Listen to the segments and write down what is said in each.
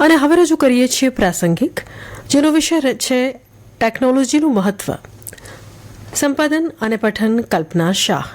અને હવે રજૂ કરીએ છીએ પ્રાસંગિક, જેનો વિષય છે ટેકનોલોજીનું મહત્વ. સંપાદન અને પઠન કલ્પના શાહ.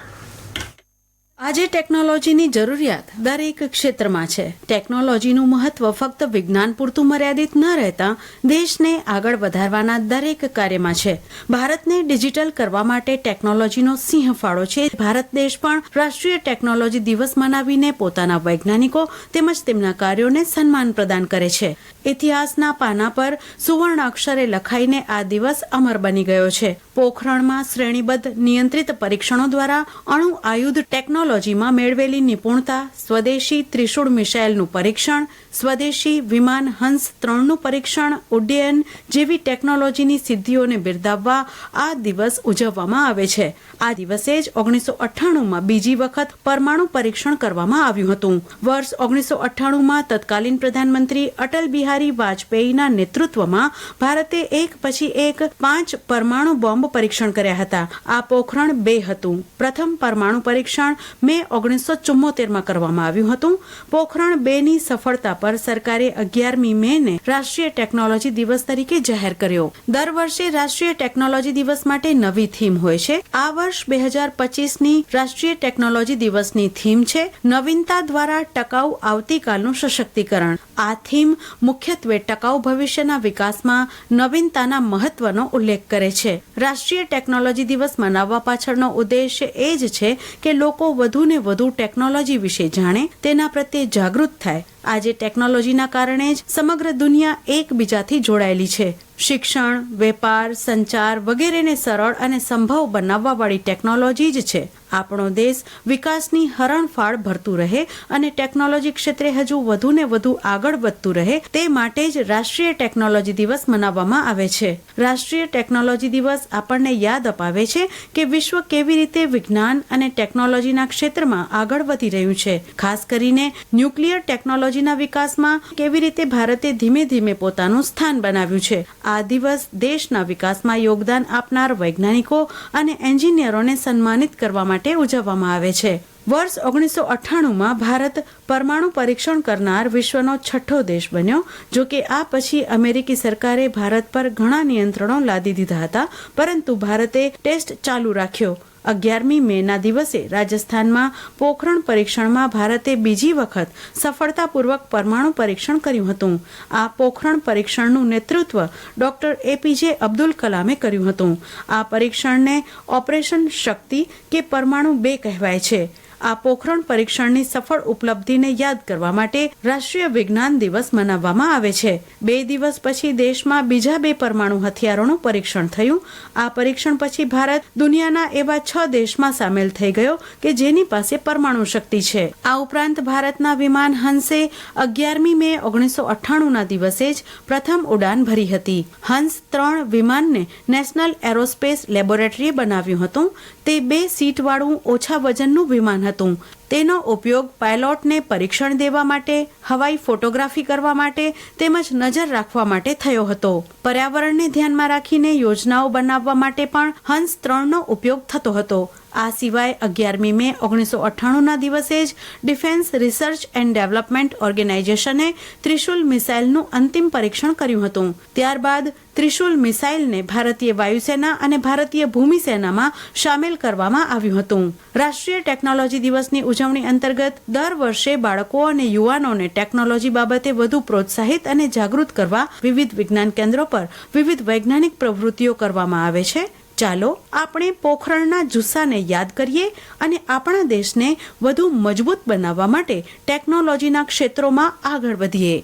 આજે ટેકનોલોજીની જરૂરિયાત દરેક ક્ષેત્રમાં છે. ટેકનોલોજીનું મહત્વ ફક્ત વિજ્ઞાન પૂરતું મર્યાદિત ન રહેતા દેશને આગળ વધારવાના દરેક કાર્યમાં છે. ભારતને ડિજિટલ કરવા માટે ટેકનોલોજીનો સિંહ ફાળો છે. ભારત દેશ પણ રાષ્ટ્રીય ટેકનોલોજી દિવસ મનાવીને પોતાના વૈજ્ઞાનિકો તેમજ તેમના કાર્યોને સન્માન પ્રદાન કરે છે. ઇતિહાસના પાના પર સુવર્ણ અક્ષરે લખાઈને આ દિવસ અમર બની ગયો છે. પોખરણમાં શ્રેણીબદ્ધ નિયંત્રિત પરીક્ષણો દ્વારા અણુ આયુધ ટેકનોલોજીમાં મેળવેલી નિપુણતા સ્વદેશી ત્રિશુળ મિસાઇલનું પરીક્ષણ સ્વદેશી વિમાન હંસ ત્રણનું પરીક્ષણ, ઉડ્ડયન જેવી ટેકનોલોજીની સિદ્ધિઓને બિરદાવવા આ દિવસ ઉજવવામાં આવે છે. આ દિવસે જ ઓગણીસો અઠ્ઠાણુંમાં બીજી વખત પરમાણુ પરીક્ષણ કરવામાં આવ્યું હતું. વર્ષ ઓગણીસો અઠ્ઠાણુંમાં તત્કાલીન પ્રધાનમંત્રી અટલ બિહારી વાજપેયીના નેતૃત્વમાં ભારતે એક પછી એક પાંચ પરમાણુ બોમ્બ પરીક્ષણ કર્યા હતા. આ પોખરણ બે હતું. પ્રથમ પરમાણુ પરીક્ષણ મે ઓગણીસો ચુમ્મોતેરમાં કરવામાં આવ્યું હતું. પોખરણ બેની સફળતા પર સરકારે અગિયારમી મે ને રાષ્ટ્રીય ટેકનોલોજી દિવસ તરીકે જાહેર કર્યો. દર વર્ષે રાષ્ટ્રીય ટેકનોલોજી દિવસ માટે નવી થીમ હોય છે. આ વર્ષ બે હજાર પચીસની રાષ્ટ્રીય ટેકનોલોજી દિવસની થીમ છે નવીનતા દ્વારા ટકાઉ આવતીકાલનું સશક્તિકરણ. આ થીમ મુખ્યત્વે ટકાઉ ભવિષ્યના વિકાસમાં નવીનતાના મહત્વનો ઉલ્લેખ કરે છે. રાષ્ટ્રીય ટેકનોલોજી દિવસ મનાવવા પાછળનો ઉદ્દેશ્ય એ જ છે કે લોકો વધુ ને વધુ ટેકનોલોજી વિશે જાણે, તેના પ્રત્યે જાગૃત થાય. આજે ટેકનોલોજીના કારણે જ સમગ્ર દુનિયા એકબીજાથી જોડાયેલી છે. શિક્ષણ, વેપાર, સંચાર વગેરેને સરળ અને સંભવ બનાવવા વાળી ટેકનોલોજી જ છે. આપણો દેશ વિકાસની હરણફાળ ભરતું રહે અને ટેકનોલોજી ક્ષેત્રે હજુ વધુ ને વધુ આગળ વધતું રહે તે માટે જ રાષ્ટ્રીય ટેકનોલોજી દિવસ મનાવવામાં આવે છે. રાષ્ટ્રીય ટેકનોલોજી દિવસ આપણને યાદ અપાવે છે કે વિશ્વ કેવી રીતે વિજ્ઞાન અને ટેકનોલોજીના ક્ષેત્રમાં આગળ વધી રહ્યું છે. ખાસ કરીને ન્યુક્લિયર ટેકનોલોજીના વિકાસમાં કેવી રીતે ભારતે ધીમે ધીમે પોતાનું સ્થાન બનાવ્યું છે. આ દિવસ દેશના વિકાસમાં યોગદાન આપનાર વૈજ્ઞાનિકો અને એન્જિનિયરોને સન્માનિત કરવા માટે ઉજવવામાં આવે છે. વર્ષ ઓગણીસો અઠ્ઠાણુંમાં ભારત પરમાણુ પરીક્ષણ કરનાર વિશ્વનો છઠ્ઠો દેશ બન્યો, જો કે આ પછી અમેરિકી સરકારે ભારત પર ઘણા નિયંત્રણો લાદી દીધા હતા, પરંતુ ભારતે ટેસ્ટ ચાલુ રાખ્યો. અગિયારમી મેના દિવસે રાજસ્થાનમાં પોખરણ પરીક્ષણમાં ભારતે બીજી વખત સફળતાપૂર્વક પરમાણુ પરીક્ષણ કર્યું હતું. આ પોખરણ પરીક્ષણનું નેતૃત્વ ડોક્ટર એપીજે અબ્દુલ કલામે કર્યું હતું. આ પરીક્ષણને ઓપરેશન શક્તિ કે પરમાણુ બે કહેવાય છે. આ પોખરણ પરીક્ષણની સફળ ઉપલબ્ધિને યાદ કરવા માટે રાષ્ટ્રીય વિજ્ઞાન દિવસ મનાવવામાં આવે છે. બે દિવસ પછી દેશમાં બીજા બે પરમાણુ હથિયારોનું પરીક્ષણ થયું. આ પરીક્ષણ પછી ભારત દુનિયાના એવા છ દેશમાં સામેલ થઈ ગયો કે જેની પાસે પરમાણુ શક્તિ છે. આ ઉપરાંત ભારતના વિમાન હંસે અગિયારમી મે ઓગણીસો અઠ્ઠાણુંના દિવસે જ પ્રથમ ઉડાન ભરી હતી. હંસ ત્રણ વિમાનને નેશનલ એરોસ્પેસ લેબોરેટરીએ બનાવ્યું હતું. તે બે સીટવાળું ઓછા વજનનું વિમાન હતું. na tong તેનો ઉપયોગ પાયલોટને પરીક્ષણ દેવા માટે, હવાઈ ફોટોગ્રાફી કરવા માટે તેમજ નજર રાખવા માટે થયો હતો. પર્યાવરણને ધ્યાનમાં રાખીને યોજનાઓ બનાવવા માટે પણ હંસ ત્રણનો ઉપયોગ થતો હતો. આ સિવાય અગિયારમી મે ઓગણીસો અઠ્ઠાણુંના દિવસે જ ડિફેન્સ રિસર્ચ એન્ડ ડેવલપમેન્ટ ઓર્ગેનાઇઝેશને ત્રિશુલ મિસાઇલનું અંતિમ પરીક્ષણ કર્યું હતું. ત્યારબાદ ત્રિશુલ મિસાઇલને ભારતીય વાયુસેના અને ભારતીય ભૂમિસેનામાં સામેલ કરવામાં આવ્યું હતું. રાષ્ટ્રીય ટેકનોલોજી દિવસની ઉજવણી અંતર્ગત દર વર્ષે બાળકો અને યુવાનોને ટેકનોલોજી બાબતે વધુ પ્રોત્સાહિત અને જાગૃત કરવા વિવિધ વિજ્ઞાન કેન્દ્રો પર વિવિધ વૈજ્ઞાનિક પ્રવૃત્તિઓ કરવામાં આવે છે. ચાલો આપણે પોખરણના જુસ્સાને યાદ કરીએ અને આપણા દેશને વધુ મજબૂત બનાવવા માટે ટેકનોલોજીના ક્ષેત્રોમાં આગળ વધીએ.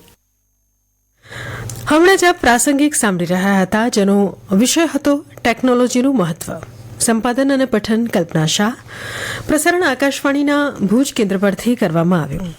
હમણાં જ આપ પ્રાસંગિક સાંભળી રહ્યા હતા, જેનો વિષય હતો ટેકનોલોજીનું મહત્વ. સંપાદન અને પઠન કલ્પના શાહ. પ્રસારણ આકાશવાણીના ભુજ કેન્દ્ર પરથી કરવામાં આવ્યું.